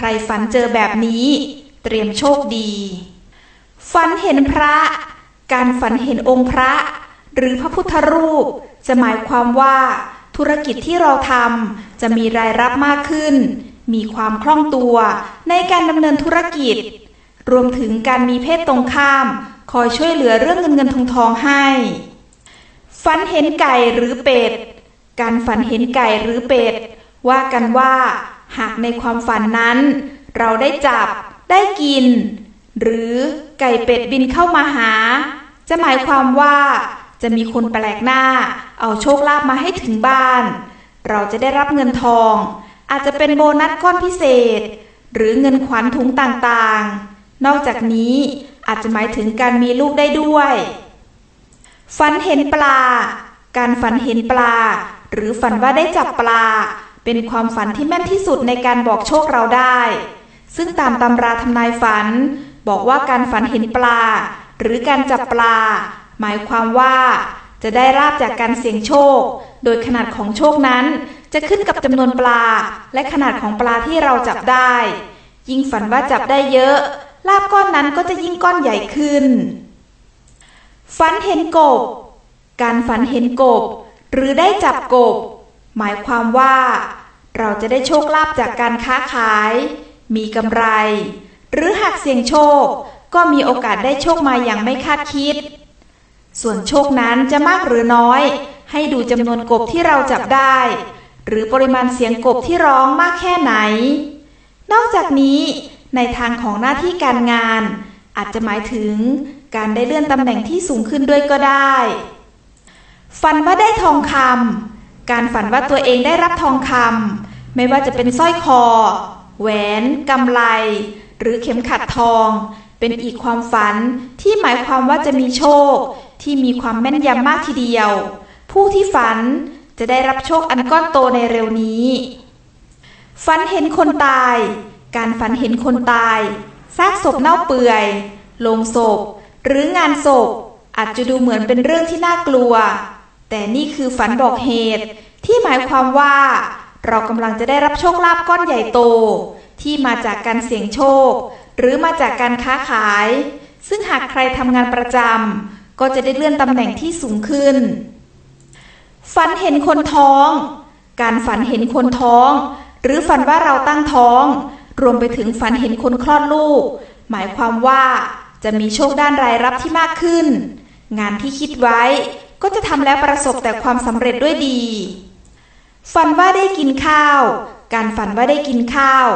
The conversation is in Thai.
ใครฝันเจอแบบนี้ เตรียมโชคดี ฝันเห็นพระ การฝันเห็นองค์พระ หรือพระพุทธรูป จะหมายความว่า ธุรกิจที่เราทำจะมีรายรับมากขึ้น มีความคล่องตัวในการดำเนินธุรกิจ รวมถึงการมีเพศตรงข้าม คอยช่วยเหลือเรื่องเงินเงินทองทองให้ฝันเห็นไก่หรือเป็ด การฝันเห็นไก่หรือเป็ด ว่ากันว่า หากในความฝันนั้น เราได้จับ ได้กิน หรือไก่เป็ดบินเข้ามาหา จะหมายความว่า จะมีคนแปลกหน้า เอาโชคลาภมาให้ถึงบ้าน เราจะได้รับเงินทอง อาจจะเป็นโบนัสก้อนพิเศษ หรือเงินขวัญถุงต่างๆ นอกจากนี้อาจจะหมายถึงการมีลูกได้ด้วย ฝันเห็นปลา การฝันเห็นปลา หรือฝันว่าได้จับปลา เป็นความฝันที่แม่นที่สุดในการบอกโชคเราได้ ซึ่งตามตำราทำนายฝัน บอกว่าการฝันเห็นปลา หรือการจับปลา หมายความว่า จะได้ราบจากการเสี่ยงโชค โดยขนาดของโชคนั้น จะขึ้นกับจำนวนปลา และขนาดของปลาที่เราจับได้ ยิ่งฝันว่าจับได้เยอะ ลาบก้อนนั้นก็จะยิ่งก้อนใหญ่ขึ้น ฝันเห็นกบ การฝันเห็นกบ หรือได้จับกบ หมายความว่า เราจะได้โชคลาภจากการค้าขาย มีกำไร หรือหากเสี่ยงโชค ก็มีโอกาสได้โชคมาอย่างไม่คาดคิด ส่วนโชคนั้นจะมากหรือน้อย ให้ดูจำนวนกบที่เราจับได้ หรือปริมาณเสียงกบที่ร้องมากแค่ไหน นอกจากนี้ในทางของหน้าที่การงาน อาจจะหมายถึงการได้เลื่อนตำแหน่งที่สูงขึ้นด้วยก็ได้ ฝันว่าได้ทองคำ การฝันว่าตัวเองได้รับทองคำไม่ว่าจะเป็นสร้อยคอ แหวนกำไล หรือเข็มขัดทอง เป็นอีกความฝันที่หมายความว่าจะมีโชค ที่มีความแม่นยำมากทีเดียว ผู้ที่ฝันจะได้รับโชคอันก้อนโตในเร็วนี้ ฝันเห็นคนตาย การฝันเห็นคนตายซากศพเน่าเปื่อยลงศพ หรืองานศพ อาจจะดูเหมือนเป็นเรื่องที่น่ากลัว แต่นี่คือฝันบอกเหตุที่หมายความว่า เรากำลังจะได้รับโชคลาภก้อนใหญ่โต ที่มาจากการเสี่ยงโชค หรือมาจากการค้าขาย ซึ่งหากใครทำงานประจำก็จะได้เลื่อนตำแหน่งที่สูงขึ้น ฝันเห็นคนท้อง การฝันเห็นคนท้อง หรือฝันว่าเราตั้งท้อง รวมไปถึงฝันเห็นคนคลอดลูก หมายความว่าจะมีโชคด้านรายรับที่มากขึ้น งานที่คิดไว้ ก็จะทำแล้วประสบแต่ความสำเร็จด้วยดี ฝันว่าได้กินข้าว การฝันว่าได้กินข้าว